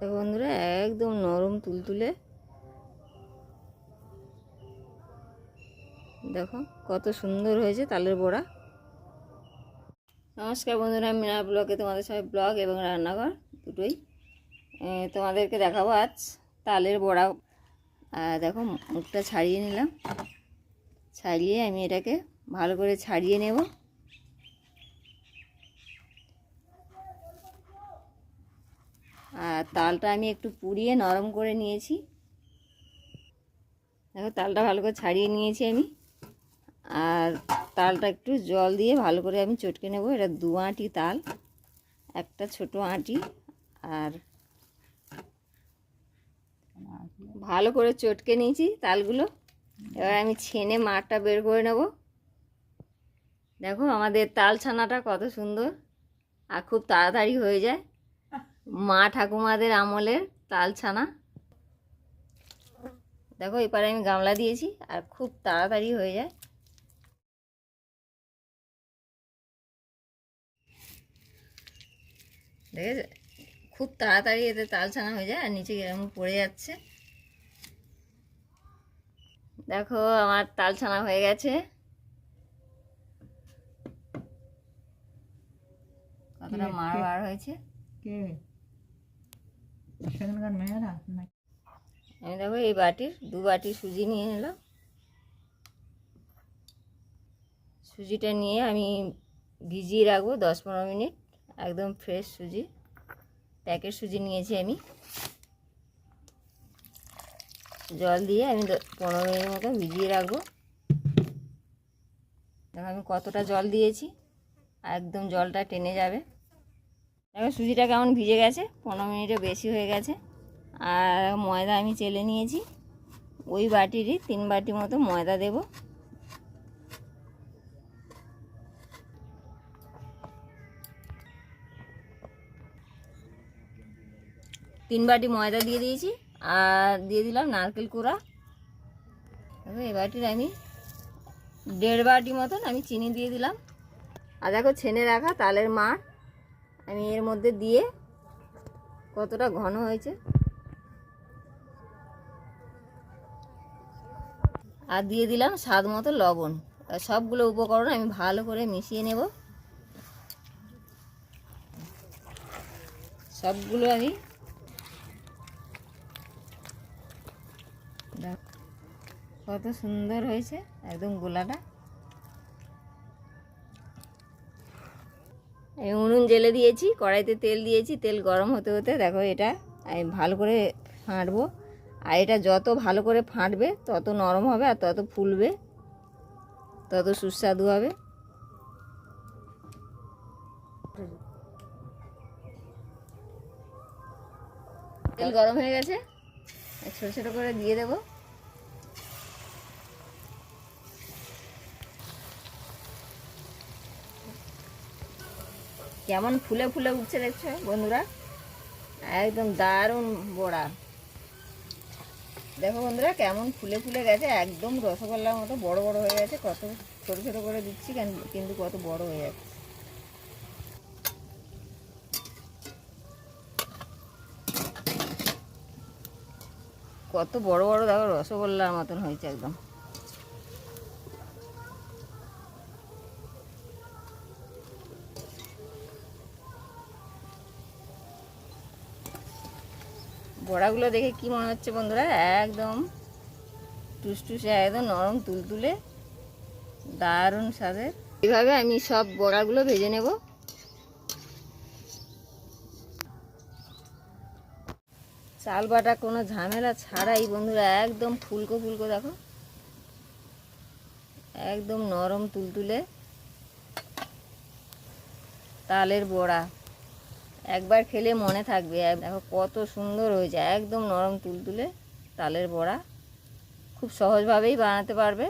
দেখো বন্ধুরা, একদম নরম তুলতুলে। দেখো, কত সুন্দর হয়েছে তালের বড়া। নমস্কার বন্ধুরা মিনা ব্লগে তোমাদের সবাই ব্লগ এবং রান্নাঘর দুটোই। তোমাদেরকে দেখাবো আজ তালের বড়া। দেখো, মুখটা ছাড়িয়ে নিলাম। ছাড়িয়ে আমি এটাকে ভালো করে ছাড়িয়ে নেব। আর তালটা আমি একটু পুড়িয়ে নরম করে নিয়েছি। দেখো, তালটা ভালো করে ছাড়িয়ে নিয়েছি আমি। আর তালটা একটু জল দিয়ে ভালো করে আমি চটকে নেব। এটা দু আঁটি তাল, একটা ছোট আঁটি। আর ভালো করে চটকে নিয়েছি তালগুলো। এবার আমি ছেনে মাঠটা বের করে নেব। দেখো, আমাদের তাল ছানাটা কত সুন্দর। আর খুব তাড়াতাড়ি হয়ে যায়। মা ঠাকুমাদের আমলের তাল ছানা দেখো এবারে আমি গামলা দিয়েছি আর খুব তাড়াতাড়ি হয়ে যায়। দেখেছে? খুব তাড়াতাড়ি এতে তাল ছানা হয়ে যায় আর নিচে এরকম পড়ে যাচ্ছে। দেখো আমার তাল ছানা হয়ে গেছে। কতটা মার বার হয়েছে। কে? সেখানকার মেয়েরা আমি দেখো এই বাটির, দু বাটি সুজি নিয়ে নিলাম সুজিটা নিয়ে আমি ভিজিয়ে রাখব দশ পনেরো মিনিট, একদম ফ্রেশ সুজি। প্যাকেট সুজি নিয়েছি আমি। জল দিয়ে আমি পনেরো মিনিট মতো ভিজিয়ে রাখব। দেখো আমি কতটা জল দিয়েছি একদম জলটা টেনে যাবে। দেখো সুজিটা কেমন ভিজে গেছে, পনেরো মিনিটও বেশি হয়ে গেছে। আর ময়দা আমি চেলে নিয়েছি, ওই বাটিরই তিন বাটি মতো ময়দা দেব। তিন বাটি ময়দা দিয়ে দিয়েছি, আর দিয়ে দিলাম নারকেল কুড়া। এই বাটির আমি দেড় বাটি মতন আমি চিনি দিয়ে দিলাম। আর দেখো, ছেনে রাখা তালের মার আমি এর মধ্যে দিয়ে কতটা ঘন হয়েছে? আর দিয়ে দিলাম স্বাদ মতো লবণ। সবগুলো উপকরণ আমি ভালো করে মিশিয়ে নেব। সবগুলো আমি কত সুন্দর হয়েছে, একদম গোলাটা। উনুন জেলে দিয়েছি, কড়াইতে তেল দিয়েছি, তেল গরম হতে হতে দেখো এটা আমি ভালো করে ফাঁটবো। আর এটা যত ভালো করে ফাঁটবে, তত নরম হবে আর তত ফুলবে, তত সুস্বাদু হবে। তেল গরম হয়ে গেছে ছোটো ছোটো করে দিয়ে দেবো। কেমন ফুলে ফুলে উঠছে দেখছ বন্ধুরা? একদম দারুণ বড়া। দেখো বন্ধুরা, কেমন ফুলে ফুলে গেছে, একদম রসগোল্লার মতো বড় বড় হয়ে গেছে। কত ছোট ছোট করে দিচ্ছি, কেন- কিন্তু কত বড় হয়ে যাচ্ছে। কত বড় বড় দেখো রসগোল্লার মতন হয়েছে একদম। বড়াগুলো দেখে কি মনে হচ্ছে বন্ধুরা? একদম টুসটুসে, একদম নরম তুলতুলে, দারুণ স্বাদের। এইভাবে আমি সব বড়াগুলো ভেজে নেব। চাল বাটা কোনো ঝামেলা ছাড়াই বন্ধুরা, একদম ফুলকো ফুলকো, দেখো। একদম নরম তুলতুলে। তালের বড়া। একবার খেলে মনে থাকবে। দেখো কত সুন্দর হয়েছে, একদম নরম তুলতুলে তালের বড়া। খুব সহজভাবেই বানাতে পারবে।